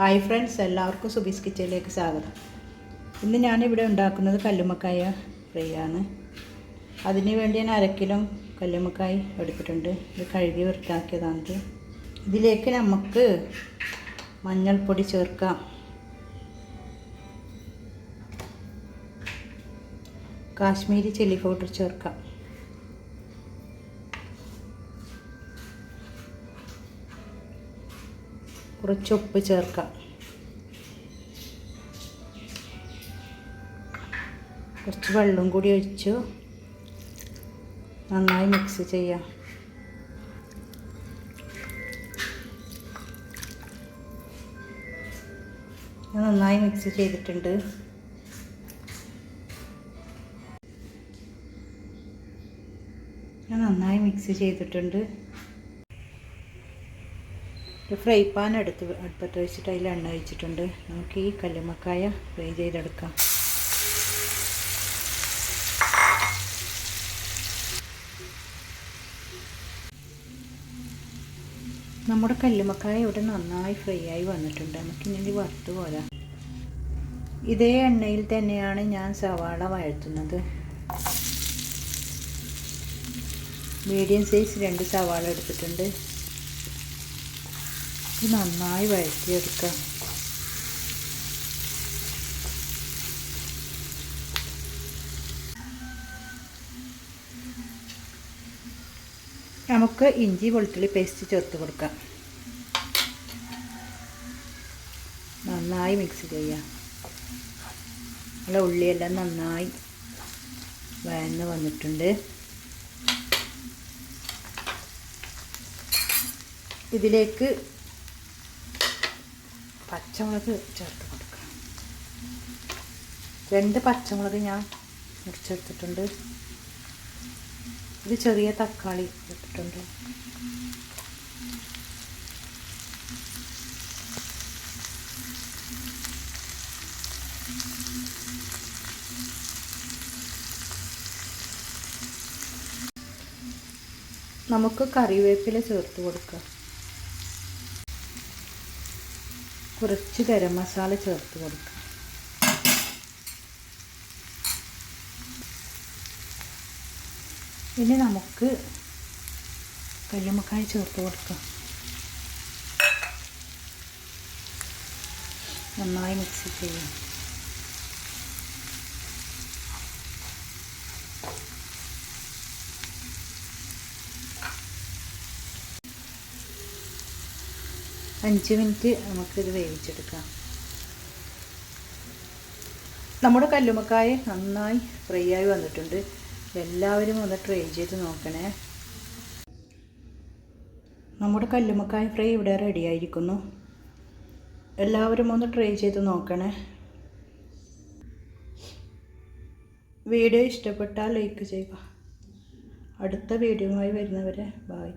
Hi friends എല്ലാവർക്കും സുബീസ് കിച്ചണിലേക്ക് സ്വാഗതം. ഇന്ന് ഞാനിവിടെ ഉണ്ടാക്കുന്നത് കല്ലുമ്മക്കായ ഫ്രൈ ആണ് അതിന് വേണ്ടി ഞാൻ അരക്കിലും കല്ലുമ്മക്കായ എടുത്തിട്ടുണ്ട്. ഇത് കഴുകി വൃത്താക്കിയതാണിത് ഇതിലേക്ക് നമുക്ക് മഞ്ഞൾപ്പൊടി ചേർക്കാം. കാശ്മീരി ചില്ലി പൗഡർ ചേർക്കാം. കുറച്ച് ഉപ്പ് ചേർക്കാം. കുറച്ച് വെള്ളം കൂടി ഒഴിച്ചു നന്നായി മിക്സ് ചെയ്യാം. നന്നായി മിക്സ് ചെയ്തിട്ടുണ്ട്. ഞാൻ നന്നായി മിക്സ് ചെയ്തിട്ടുണ്ട്. ഫ്രൈ പാൻ എടുത്ത് അടുപ്പത്ത് വെച്ചിട്ട് അതിൽ എണ്ണ ഒഴിച്ചിട്ടുണ്ട്. നമുക്ക് ഈ കല്ലുമക്കായ ഫ്രൈ ചെയ്തെടുക്കാം. നമ്മുടെ കല്ലുമക്കായ ഇവിടെ നന്നായി ഫ്രൈ ആയി വന്നിട്ടുണ്ട്. നമുക്ക് ഇങ്ങനെ വറുത്ത് പോരാ. ഇതേ എണ്ണയിൽ തന്നെയാണ് ഞാൻ സവാള വഴറ്റുന്നത്. മീഡിയം സൈസ് രണ്ട് സവാള എടുത്തിട്ടുണ്ട്. ഇത് നന്നായി വഴറ്റിയെടുക്കാം. നമുക്ക് ഇഞ്ചി വെളുത്തുള്ളി പേസ്റ്റ് ചേർത്ത് കൊടുക്കാം. നന്നായി മിക്സ് ചെയ്യാം നല്ല ഉള്ളിയെല്ലാം നന്നായി വഴന്ന് വന്നിട്ടുണ്ട്. ഇതിലേക്ക് പച്ചമുളക് ചേർത്ത് കൊടുക്കാം രണ്ട് പച്ചമുളക് ഞാൻ മുറിച്ചെടുത്തിട്ടുണ്ട്. ഒരു ചെറിയ തക്കാളി ഇട്ടിട്ടുണ്ട്. നമുക്ക് കറിവേപ്പില ചേർത്ത് കൊടുക്കാം. കുറച്ച് ഗരം മസാല ചേർത്ത് കൊടുക്കുക ഇനി നമുക്ക് കല്ലുമ്മക്കായ ചേർത്ത് കൊടുക്കാം. നന്നായി മിക്സ് ചെയ്യാം. അഞ്ച് മിനിറ്റ് നമുക്കിത് വേവിച്ചെടുക്കാം. നമ്മുടെ കല്ലുമക്കായ നന്നായി ഫ്രൈ ആയി വന്നിട്ടുണ്ട്. എല്ലാവരും ഒന്ന് ട്രൈ ചെയ്ത് നോക്കണേ. നമ്മുടെ കല്ലുമക്കായ ഫ്രൈ ഇവിടെ റെഡി ആയിരിക്കുന്നു. എല്ലാവരും ഒന്ന് ട്രൈ ചെയ്ത് നോക്കണേ. വീഡിയോ ഇഷ്ടപ്പെട്ടാൽ ലൈക്ക് ചെയ്യുക. അടുത്ത വീഡിയോയുമായി വരുന്നവരെ ബായ്